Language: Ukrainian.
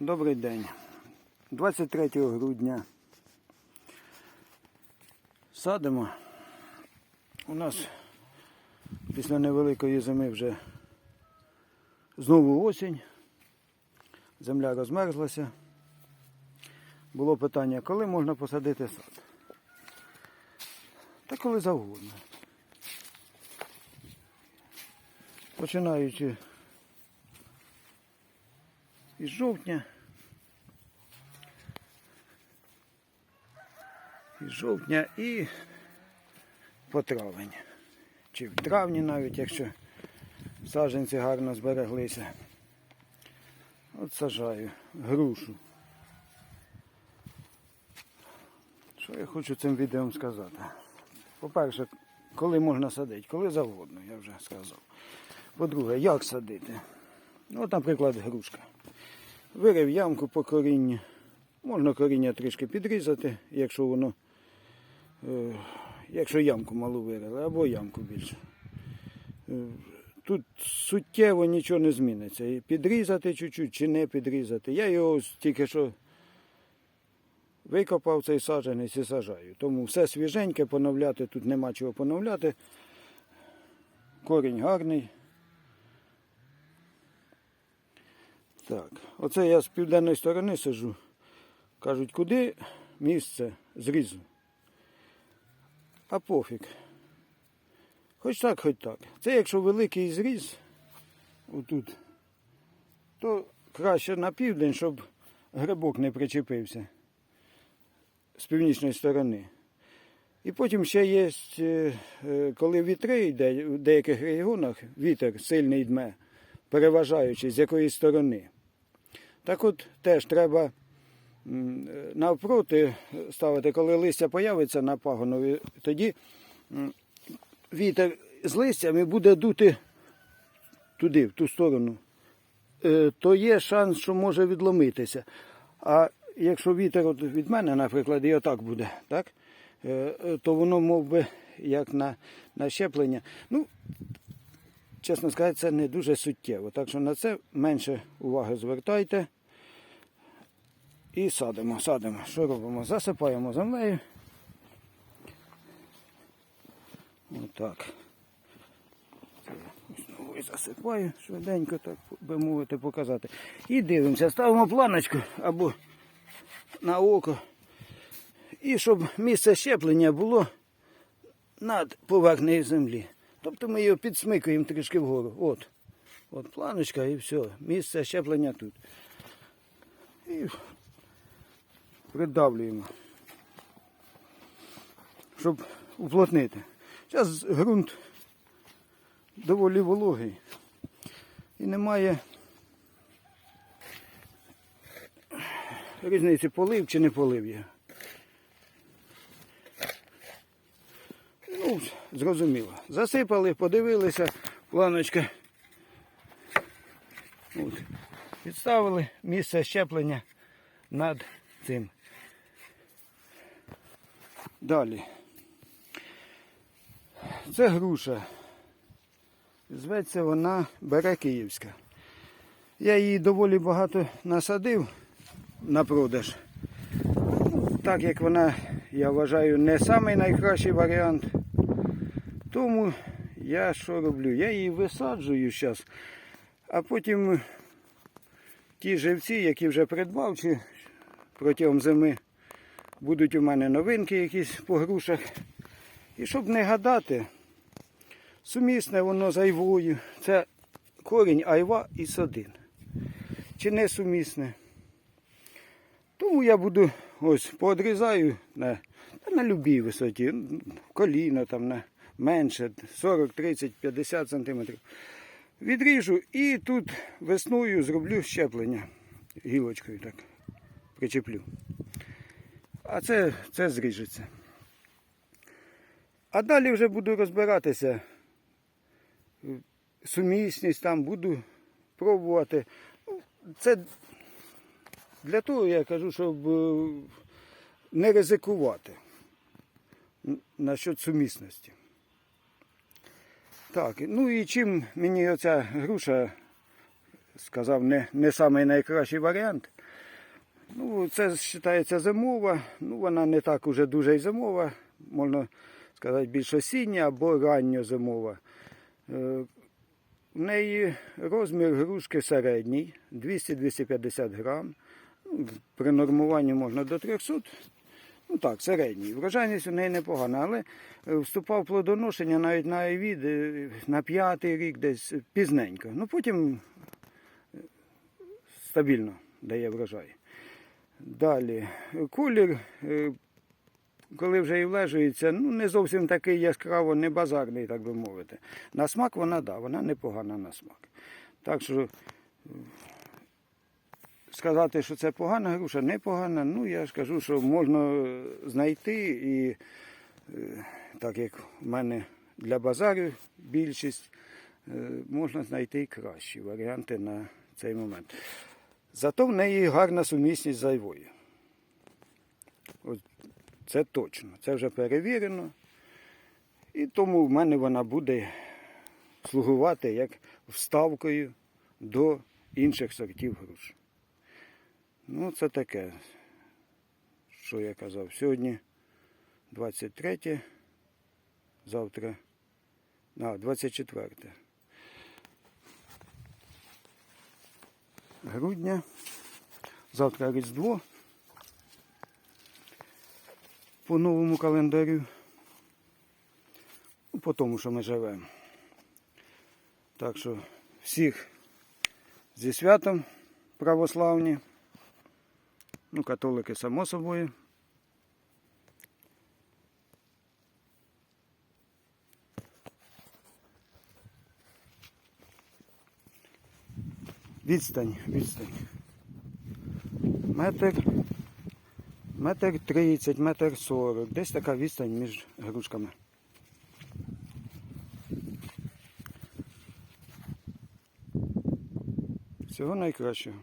Добрий день. 23 грудня. Садимо. У нас після невеликої зими вже знову осінь. Земля розмерзлася. Було питання, коли можна посадити сад? Та коли завгодно. Починаючи із жовтня. Із жовтня і по травень. Чи в травні навіть, якщо саджанці гарно збереглися. От сажаю грушу. Що я хочу цим відео сказати? По-перше, коли можна садити, коли завгодно, я вже сказав. По-друге, як садити? Ну, от, наприклад, грушка. Вирив ямку по корінню. Можна коріння трішки підрізати, якщо воно, е, якщо ямку малу вирили, або ямку більше. Тут суттєво нічого не зміниться. Підрізати чуть-чуть чи не підрізати. Я його тільки що викопав цей саджанець і сажаю. Тому все свіженьке, поновляти тут нема чого поновляти. Корінь гарний. Так, оце я з південної сторони сижу. Кажуть, куди місце зрізу. А пофіг. Хоч так, хоч так. Це якщо великий зріз, отут, то краще на південь, щоб грибок не причепився з північної сторони. І потім ще є, е, е, коли вітри йде, в деяких регіонах вітер сильний дме, переважаючи з якоїсь сторони. Так от теж треба навпроти ставити, коли листя появиться на пагонові, тоді вітер з листями буде дути туди, в ту сторону. Е, То є шанс, що може відломитися. А якщо вітер от від мене, наприклад, і отак буде, так? е, е, то воно мов би як на, на щеплення. Ну, чесно сказати, це не дуже суттєво. Так що на це менше уваги звертайте. І садимо, садимо. Що робимо? Засипаємо землею. Отак. Знову і засипаю швиденько, так би мовити, показати. І дивимося, ставимо планочку або на око. І щоб місце щеплення було над поверхнею землі. Тобто ми його підсмикуємо трішки вгору. От. От планочка і все. Місце щеплення тут. І придавлюємо. Щоб уплотнити. Зараз ґрунт доволі вологий. І немає різниці полив чи не полив я. Ну, зрозуміло. Засипали, подивилися, планочка. От. Підставили місце щеплення над цим. Далі. Це груша. Зветься вона Бере Київська. Я її доволі багато насадив на продаж. Так як вона, я вважаю, не самий найкращий варіант. Тому я що роблю? Я її висаджую зараз, а потім ті живці, які вже придбав, чи протягом зими будуть у мене новинки якісь по грушах. І щоб не гадати, сумісне воно з айвою. Це корінь айва і садин. Чи не сумісне? Тому я буду ось поодрізаю на, на любій висоті, коліно там на менше, 40, 30, 50 сантиметрів. Відріжу і тут весною зроблю щеплення гілочкою так причеплю. А це, це зріжеться. А далі вже буду розбиратися. Сумісність там буду пробувати. Ну, Це для того я кажу, щоб е, не ризикувати насчет сумісності. Так, ну і чим мені оця груша сказав, не, не самий найкращий варіант. Ну, це вважається зимова, ну вона не так уже дуже й зимова, можна сказати, більш осіння або ранньозимова. Е, В неї розмір грушки середній, 200-250 грам. Ну, При нормуванні можна до 300. Ну так, середній. Врожайність у неї непогана, але е, вступав в плодоношення навіть на айвід е, на п'ятий рік, десь пізненько. Ну потім е, стабільно дає врожай. Далі. Колір, коли вже і влежується, ну не зовсім такий яскраво, не базарний, так би мовити. На смак вона, да, вона непогана на смак. Так що сказати, що це погана груша, непогана, ну я ж кажу, що можна е, знайти і е, так як в мене для базарів більшість, е, можна знайти і кращі варіанти на цей момент. Зато в неї гарна сумісність з айвою. От це точно, це вже перевірено. І тому в мене вона буде слугувати як вставкою до інших сортів груш. Ну, це таке, що я казав. Сьогодні 23, завтра, а, 24 грудня. Завтра Різдво. По новому календарю. Ну, по тому, що ми живемо. Так що всіх зі святом православні. Ну, католики, само собою. Відстань, відстань. Метр, метр тридцять, метр сорок. Десь така відстань між грушками. Всього найкращого.